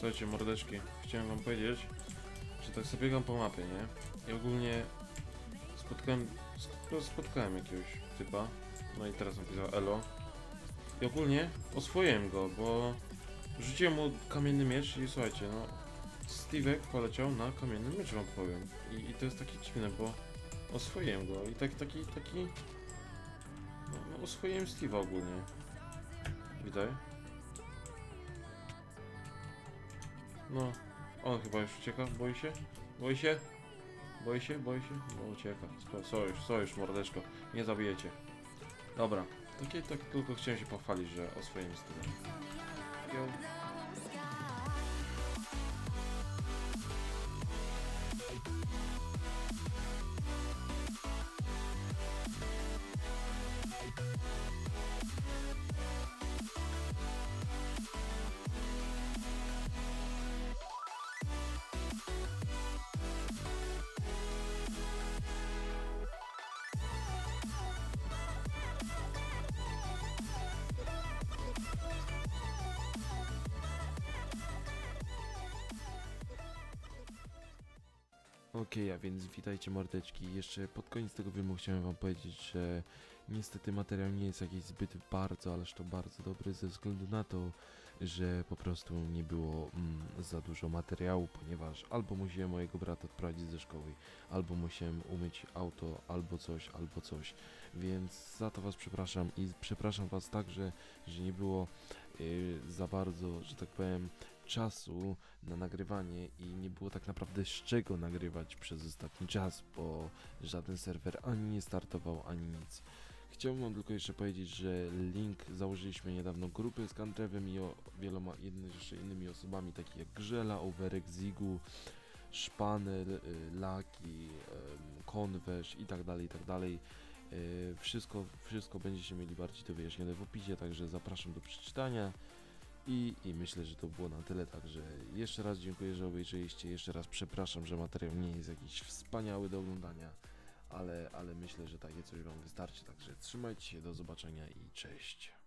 Słuchajcie, mordeczki, chciałem wam powiedzieć, że tak sobie biegam po mapie, nie? I ogólnie spotkałem, sp- spotkałem jakiegoś typa, no i teraz napisał elo. I ogólnie oswoiłem go, bo rzuciłem mu kamienny miecz i słuchajcie, no Steve'ek poleciał na kamienny miecz wam powiem. I, I to jest takie dziwne, bo oswoiłem go i tak, taki, taki... No, no oswoiłem Steve'a ogólnie. Witaj. No, on chyba już ucieka, boi się? Boi się? Boi się? Boi się? No ucieka. Sojusz, sojusz, mordeczko. Nie zabijecie. Dobra. Takie, tak tylko chciałem się pochwalić, że oswoiłem Steve'a. Yo. Okej, a więc witajcie mordeczki. Jeszcze pod koniec tego filmu chciałem wam powiedzieć, że niestety materiał nie jest jakiś zbyt bardzo, ależ to bardzo dobry ze względu na to, że po prostu nie było mm, za dużo materiału, ponieważ albo musiałem mojego brata odprowadzić ze szkoły, albo musiałem umyć auto, albo coś, albo coś. Więc za to was przepraszam i przepraszam was także, że nie było y, za bardzo, że tak powiem, czasu na nagrywanie i nie było tak naprawdę z czego nagrywać przez ostatni czas, bo żaden serwer ani nie startował, ani nic. Chciałbym tylko jeszcze powiedzieć, że link założyliśmy niedawno grupy z Kandrewem i o wieloma jedny, jeszcze innymi osobami, takich jak Grzela, Overek, Zigu, Szpaner, y, Laki, Konwesz i tak dalej, i tak dalej. Y, Wszystko, wszystko będziecie mieli bardziej to wyjaśnione w opisie, także zapraszam do przeczytania. I, I myślę, że to było na tyle, także jeszcze raz dziękuję, że obejrzeliście, jeszcze raz przepraszam, że materiał nie jest jakiś wspaniały do oglądania, ale, ale myślę, że takie coś Wam wystarczy, także trzymajcie się, do zobaczenia i cześć.